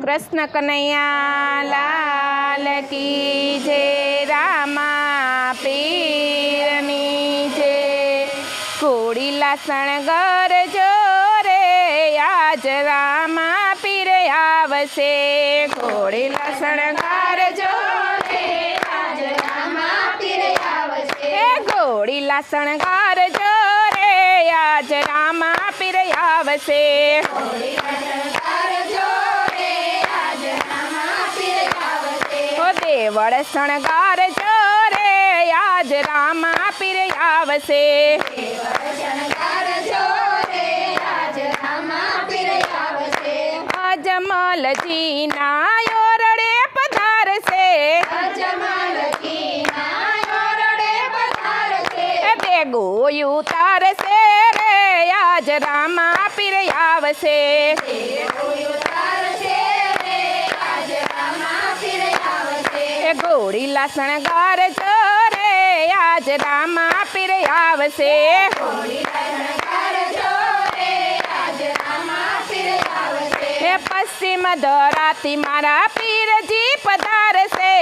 કૃષ્ણ કનૈયા લાલ કી જે રામા પીરની જય. કોડીલા શણગર જો રે આજ રામા પીર આવશે. કોડીલા શણગાર જો રે આજ રામા પીર આવશે. એ ઘોડીલા શણગાર જો રે આજ રામા પીર આવશે. ઓ દેવળ શણગાર જો રે આજ રામ પીર આવશે. અજમલજી ના ઓરડે પધારશે ગોયું તારશે રે, આજ રામા પીર આવશે. ઘોડીલા શણગાર ચોરે, આજ રામા પીર આવશે. હે પશ્ચિમ દોરાતી મારા પીરજી પધારશે.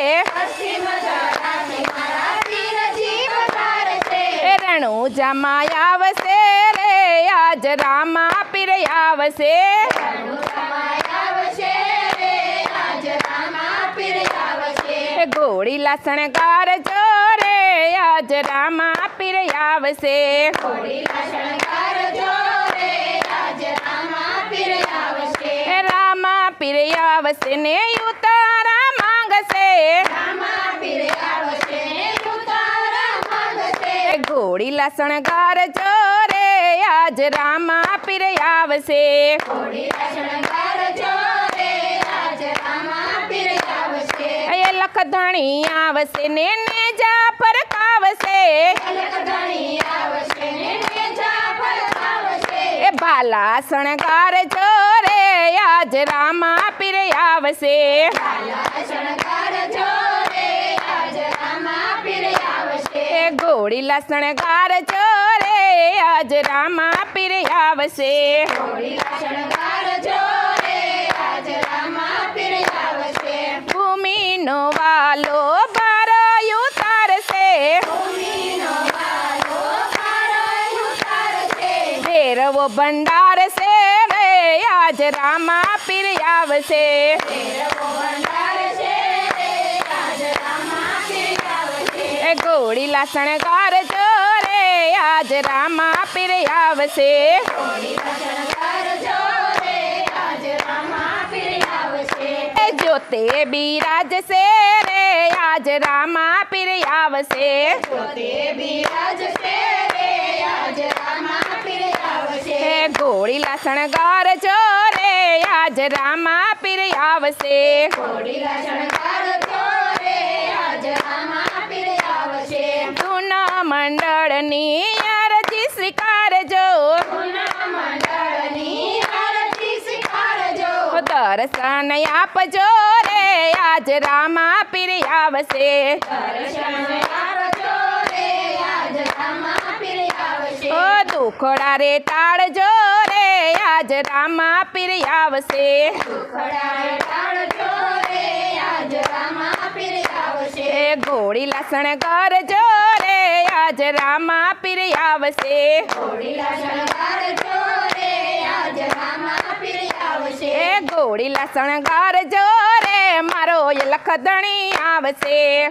એ રણું જમાય આવશે રે, આજ રામા પીર આવશે. ઘોડીલા શણગાર જો રે આજ રામા પીર આવશે. રામા પીર આવશે ને ઉતારા માંગશે. ઘોડીલા શણગાર જો રે આજ રામા પીર આવશે. એ લખધણી આવશે ને નેજા ફરકાવશે એ ભાલા શણગાર જો રે આજ રામા પીર આવશે. ઘોડીલા શણગાર જો રે આજ રામા પીર આવશે. ભૂમિનો ભેરવો ભંડાર છે રે આજ રામા પીર આવશે એ ઘોડીલા શણગાર જો રે આજ રામા પીર આવશે એ જોતે બિરાજશે રે આજ રામા પીર આવશે. હે ઘોડીલા શણગાર રે આજ રામા પીર આવશે. જૂના મંડળની આરતી સ્વીકારજો. દર્શન આપજો રે આજ રામા પીર આવશે. ઓ દુખડા રે ટાળજો રે આજ રામા પીર આવશે. એ ઘોડીલા શણગારજો રે, આજ રામા પીર આવશે. એ ઘોડીલા શણગારજો રે, મારો એ લખધણી આવશે.